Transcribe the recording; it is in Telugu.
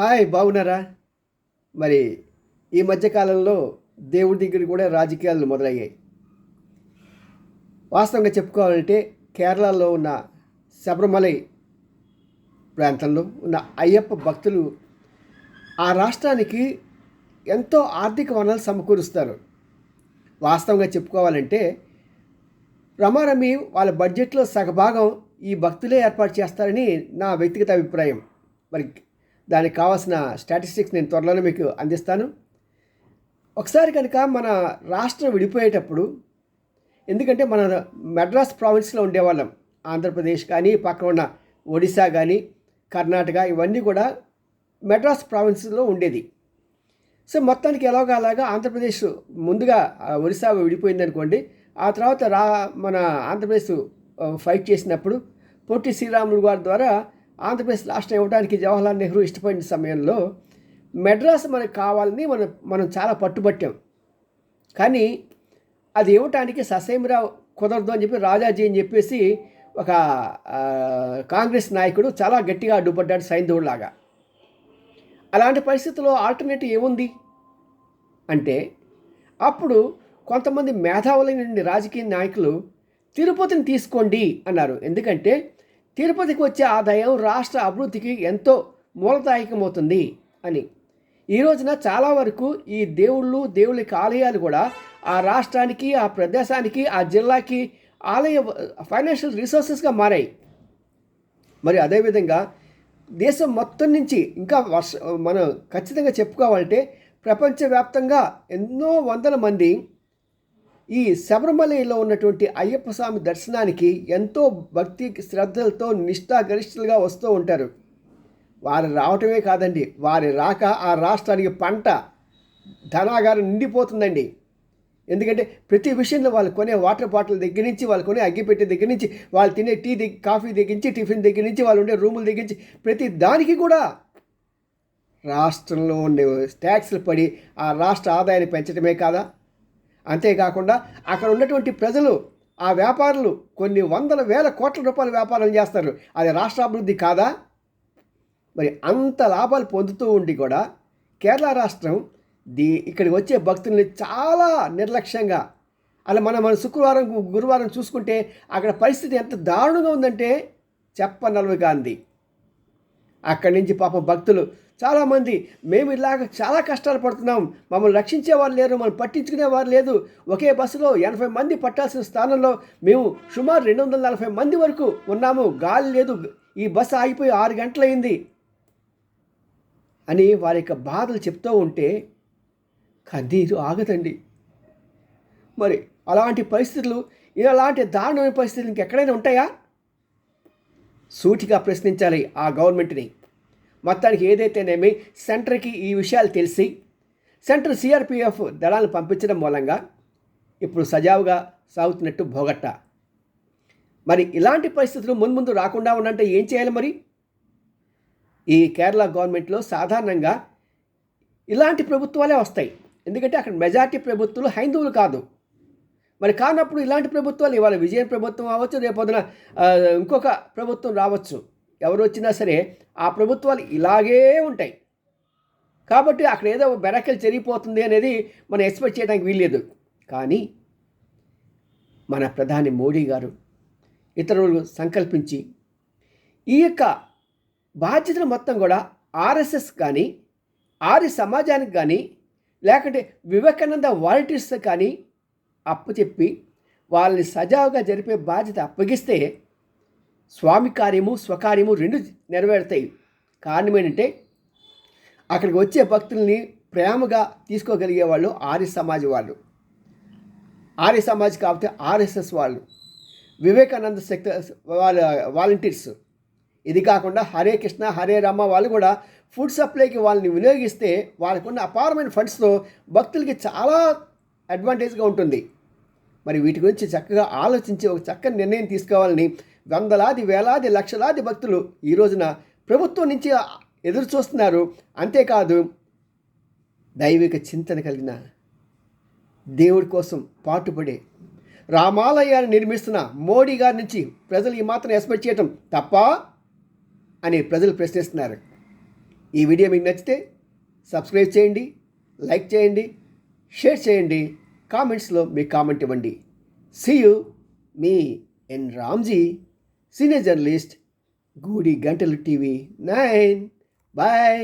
హాయ్ బాగున్నారా? మరి ఈ మధ్యకాలంలో దేవుడి దగ్గర కూడా రాజకీయాలు మొదలయ్యాయి. వాస్తవంగా చెప్పుకోవాలంటే కేరళలో ఉన్న శబరిమలై ప్రాంతంలో ఉన్న అయ్యప్ప భక్తులు ఆ రాష్ట్రానికి ఎంతో ఆర్థిక వనరులు సమకూరుస్తారు. వాస్తవంగా చెప్పుకోవాలంటే రమారమి వాళ్ళ బడ్జెట్లో సగభాగం ఈ భక్తులే ఏర్పాటు చేస్తారని నా వ్యక్తిగత అభిప్రాయం. మరి దానికి కావాల్సిన స్టాటిస్టిక్స్ నేను త్వరలోనే మీకు అందిస్తాను. ఒకసారి కనుక మన రాష్ట్రం విడిపోయేటప్పుడు ఎందుకంటే మన మెడ్రాస్ ప్రావిన్స్లో ఉండేవాళ్ళం. ఆంధ్రప్రదేశ్ కానీ పక్కన ఉన్న ఒడిశా కానీ కర్ణాటక ఇవన్నీ కూడా మెడ్రాస్ ప్రావిన్స్లో ఉండేది. సో మొత్తానికి ఎలాగో అలాగా ఆంధ్రప్రదేశ్ ముందుగా ఒడిశా ఒరిస్సా విడిపోయింది అనుకోండి ఆ తర్వాత రా మన ఆంధ్రప్రదేశ్ ఫైట్ చేసినప్పుడు పొట్టి శ్రీరాములు గారి ద్వారా ఆంధ్రప్రదేశ్ రాష్ట్రం ఇవ్వడానికి జవహర్లాల్ నెహ్రూ ఇష్టపడిన సమయంలో మెడ్రాస్ మనకు కావాలని మనం మనం చాలా పట్టుబట్టాం. కానీ అది ఇవ్వటానికి ససేమిరావు కుదరదు అని చెప్పి రాజాజీ అని చెప్పేసి ఒక కాంగ్రెస్ నాయకుడు చాలా గట్టిగా అడ్డుపడ్డాడు సైంధవుడిలాగా అలాంటి పరిస్థితుల్లో ఆల్టర్నేటివ్ ఏముంది? అంటే అప్పుడు కొంతమంది మేధావులైన రాజకీయ నాయకులు తిరుపతిని తీసుకోండి అన్నారు. ఎందుకంటే తిరుపతికి వచ్చే ఆదాయం రాష్ట్ర అభివృద్ధికి ఎంతో మూలదాయకమవుతుంది అని. ఈ రోజున చాలా వరకు ఈ దేవుళ్ళు దేవుళ్ళకి ఆలయాలు కూడా ఆ రాష్ట్రానికి ఆ ప్రదేశానికి ఆ జిల్లాకి ఆలయ ఫైనాన్షియల్ రిసోర్సెస్గా మారాయి. మరి అదేవిధంగా దేశం మొత్తం నుంచి ఇంకా వర్ష మనం ఖచ్చితంగా చెప్పుకోవాలంటే ప్రపంచవ్యాప్తంగా ఎన్నో వందల మంది ఈ శబరిమలలో ఉన్నటువంటి అయ్యప్ప స్వామి దర్శనానికి ఎంతో భక్తి శ్రద్ధలతో నిష్ఠాగరిష్ఠులుగా వస్తూ ఉంటారు. వారు రావటమే కాదండి వారి రాక ఆ రాష్ట్రానికి పంట ధనాగారం నిండిపోతుందండి. ఎందుకంటే ప్రతి విషయంలో వాళ్ళు కొనే వాటర్ బాటిల్ దగ్గర నుంచి వాళ్ళు కొనే అగ్గిపెట్టె దగ్గర నుంచి వాళ్ళు తినే టీ దగ్గర కాఫీ దగ్గర నుంచి టిఫిన్ దగ్గర నుంచి వాళ్ళు ఉండే రూముల దగ్గర నుంచి ప్రతి దానికి కూడా రాష్ట్రంలో ఉండే ట్యాక్స్లు పడి ఆ రాష్ట్ర ఆదాయాన్ని పెంచడమే కాదా? అంతేకాకుండా అక్కడ ఉన్నటువంటి ప్రజలు ఆ వ్యాపారులు కొన్ని వందల వేల కోట్ల రూపాయల వ్యాపారం చేస్తారు. అది రాష్ట్ర అభివృద్ధి కాదా? మరి అంత లాభాలు పొందుతూ ఉండి కూడా కేరళ రాష్ట్రం దీ ఇక్కడికి వచ్చే భక్తుల్ని చాలా నిర్లక్ష్యంగా అలా మనం మన శుక్రవారం గురువారం చూసుకుంటే అక్కడ పరిస్థితి ఎంత దారుణంగా ఉందంటే చెప్పనలుగా గాంధీ అక్కడి నుంచి పాపం భక్తులు చాలామంది మేము ఇలాగ చాలా కష్టాలు పడుతున్నాం. మమ్మల్ని రక్షించేవారు లేరు మనం పట్టించుకునేవారు లేదు. ఒకే బస్సులో ఎనభై మంది పట్టాల్సిన స్థానంలో మేము సుమారు రెండు వందల నలభై మంది వరకు ఉన్నాము. గాలి లేదు. ఈ బస్సు ఆగిపోయి ఆరు గంటలైంది అని వారి యొక్క బాధలు చెప్తూ ఉంటే కన్నీరు ఆగదండి మరి అలాంటి పరిస్థితులు ఇలాంటి దారుణమైన పరిస్థితులు ఇంకెక్కడైనా ఉంటాయా? సూటిగా ప్రశ్నించాలి ఆ గవర్నమెంట్ని. మొత్తానికి ఏదైతేనేమి సెంటర్కి ఈ విషయాలు తెలిసి సెంటర్ సిఆర్పిఎఫ్ దళాలను పంపించడం మూలంగా ఇప్పుడు సజావుగా సాగుతున్నట్టు భోగట్ట మరి ఇలాంటి పరిస్థితులు మున్ముందు రాకుండా ఉండంటే ఏం చేయాలి మరి? ఈ కేరళ గవర్నమెంట్లో సాధారణంగా ఇలాంటి ప్రభుత్వాలే వస్తాయి. ఎందుకంటే అక్కడ మెజార్టీ ప్రభుత్వాలు హైందువులు కాదు. మరి కానప్పుడు ఇలాంటి ప్రభుత్వాలు ఇవాళ విజయన్ ప్రభుత్వం అవ్వచ్చు రేపొద్దున ఇంకొక ప్రభుత్వం రావచ్చు. ఎవరు వచ్చినా సరే ఆ ప్రభుత్వాలు ఇలాగే ఉంటాయి. కాబట్టి అక్కడ ఏదో బెరకలు జరిగిపోతుంది అనేది మనం ఎక్స్పెక్ట్ చేయడానికి వీల్లేదు. కానీ మన ప్రధాని మోడీ గారు ఇతరులు సంకల్పించి ఈ యొక్క బాధ్యతలు మొత్తం కూడా ఆర్ఎస్ఎస్ కానీ ఆర్య సమాజానికి కానీ లేకుంటే వివేకానంద వాలంటీర్స్ కానీ అప్పు చెప్పి వాళ్ళని సజావుగా జరిపే బాధ్యత అప్పగిస్తే స్వామి కార్యము స్వకార్యము రెండు నెరవేరుతాయి. కారణం ఏంటంటే అక్కడికి వచ్చే భక్తుల్ని ప్రేమగా తీసుకోగలిగే వాళ్ళు ఆర్య సమాజ్ వాళ్ళు. ఆర్య సమాజ్ కాకపోతే ఆర్ఎస్ఎస్ వాళ్ళు. వివేకానంద శక్తి వాళ్ళ వాలంటీర్స్. ఇది కాకుండా హరే కృష్ణ హరే రామ వాళ్ళు కూడా ఫుడ్ సప్లైకి వాళ్ళని వినియోగిస్తే వాళ్ళకున్న అపారమైన ఫండ్స్తో భక్తులకి చాలా అడ్వాంటేజ్గా ఉంటుంది. మరి వీటి గురించి చక్కగా ఆలోచించి ఒక చక్కని నిర్ణయం తీసుకోవాలని వందలాది వేలాది లక్షలాది భక్తులు ఈ రోజున ప్రభుత్వం నుంచి ఎదురు చూస్తున్నారు అంతేకాదు దైవిక చింతన కలిగిన దేవుడి కోసం పాటుపడే రామాలయాన్ని నిర్మిస్తున్న మోడీ గారి నుంచి ప్రజలు ఈ మాత్రం ఎక్స్పెక్ట్ చేయటం తప్ప అని ప్రజలు ప్రశ్నిస్తున్నారు. ఈ వీడియో మీకు నచ్చితే సబ్స్క్రైబ్ చేయండి లైక్ చేయండి షేర్ చేయండి కామెంట్స్లో మీ కామెంట్ ఇవ్వండి. సీ యూ మీ ఎన్ రామ్జీ. సీనియర్ జర్నలిస్ట్ గూడి గంటలు టీవీ నైన్ బాయ్